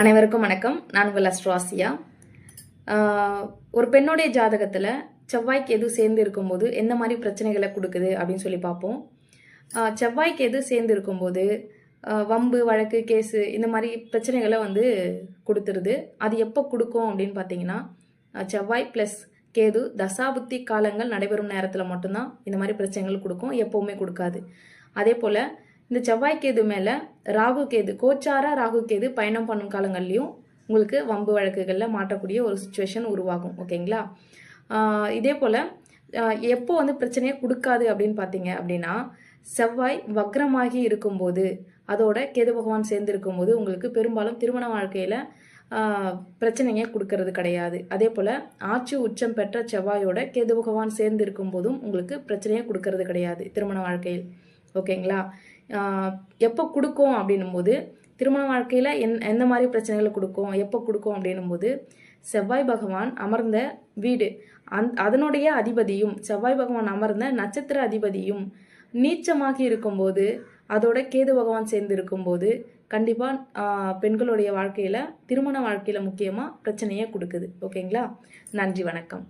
அனைவருக்கும் வணக்கம். நான் உங்கள் அஸ்ட்ராசியா. ஒரு பெண்ணுடைய ஜாதகத்தில் செவ்வாய்க்கு எது சேர்ந்து இருக்கும்போது எந்த மாதிரி பிரச்சனைகளை கொடுக்குது அப்படின்னு சொல்லி பார்ப்போம். செவ்வாய்க்கு எது சேர்ந்து இருக்கும்போது வம்பு வழக்கு கேஸு இந்த மாதிரி பிரச்சனைகளை வந்து கொடுத்துருது. அது எப்போ கொடுக்கும் அப்படின்னு பார்த்தீங்கன்னா செவ்வாய் ப்ளஸ் கேது தசாபுத்தி காலங்கள் நடைபெறும் நேரத்தில் மட்டும்தான் இந்த மாதிரி பிரச்சனைகள் கொடுக்கும். எப்போவுமே கொடுக்காது. அதே போல் இந்த செவ்வாய் கேது மேலே ராகு கேது கோச்சாரா ராகு கேது பயணம் பண்ணும் காலங்கள்லையும் உங்களுக்கு வம்பு வழக்குகளில் மாட்டக்கூடிய ஒரு சுச்சுவேஷன் உருவாகும் ஓகேங்களா? இதே போல் எப்போ வந்து பிரச்சனையை கொடுக்காது அப்படின்னு பார்த்தீங்க அப்படின்னா செவ்வாய் வக்ரமாகி இருக்கும்போது அதோட கேது பகவான் சேர்ந்து இருக்கும்போது உங்களுக்கு பெரும்பாலும் திருமண வாழ்க்கையில் பிரச்சனையை கொடுக்கறது கிடையாது. அதே போல் ஆட்சி உச்சம் பெற்ற செவ்வாயோட கேது பகவான் சேர்ந்து இருக்கும்போதும் உங்களுக்கு பிரச்சனையை கொடுக்கறது கிடையாது திருமண வாழ்க்கையில். ஓகேங்களா? எப்போ கொடுக்கும் அப்படின்னும் போது திருமண வாழ்க்கையில் என் எந்த மாதிரி பிரச்சனைகளை கொடுக்கும் எப்போ கொடுக்கும் அப்படின்னும் போது செவ்வாய் பகவான் அமர்ந்த வீடு. அந் அதனுடைய அதிபதியும் செவ்வாய் பகவான் அமர்ந்த நட்சத்திர அதிபதியும் நீச்சமாகி இருக்கும்போது அதோட கேது பகவான் சேர்ந்து இருக்கும்போது கண்டிப்பாக பெண்களுடைய வாழ்க்கையில் திருமண வாழ்க்கையில் முக்கியமாக பிரச்சனையை கொடுக்குது. ஓகேங்களா? நன்றி வணக்கம்.